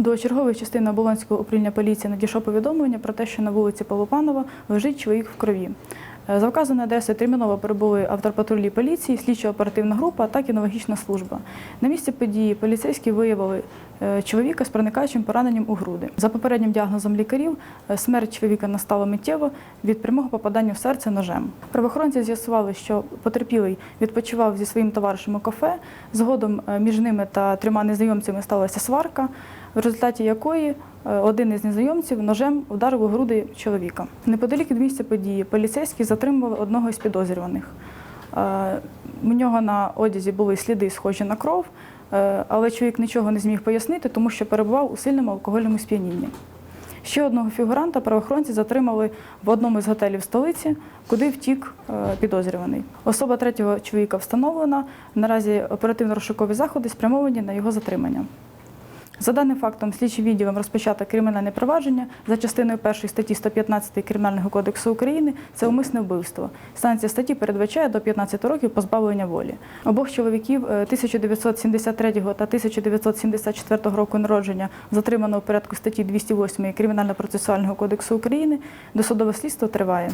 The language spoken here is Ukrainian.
До чергової частини оболонського управління поліції надійшло повідомлення про те, що на вулиці Полупанова лежить чоловік в крові. Е, За вказаною адресою терміново перебули автопатрулі поліції, слідчо-оперативна група та кінологічна служба. На місці події поліцейські виявили чоловіка з проникаючим пораненням у груди. За попереднім діагнозом лікарів, е, смерть чоловіка настала миттєво від прямого попадання в серце ножем. Правоохоронці з'ясували, що потерпілий відпочивав зі своїм товаришем у кафе. Згодом е, між ними та трьома незнайомцями сталася сварка, в результаті якої е, один із незнайомців ножем вдарив у груди чоловіка. Неподалік від місця події поліцейські затримували одного із підозрюваних. Е, У нього на одязі були сліди, схожі на кров, е, але чоловік нічого не зміг пояснити, тому що перебував у сильному алкогольному сп'янінні. Ще одного фігуранта правоохоронці затримали в одному з готелів столиці, куди втік е, підозрюваний. Особа третього чоловіка встановлена. Наразі оперативно-розшукові заходи спрямовані на його затримання. За даним фактом, слідчим відділом розпочато кримінальне провадження за частиною 1 статті 115 Кримінального кодексу України це умисне вбивство. Санкція статті передбачає до 15 років позбавлення волі. Обох чоловіків е, 1973 та 1974 року народження затримано у порядку статті 208 Кримінально-процесуального кодексу України. Досудове слідство триває.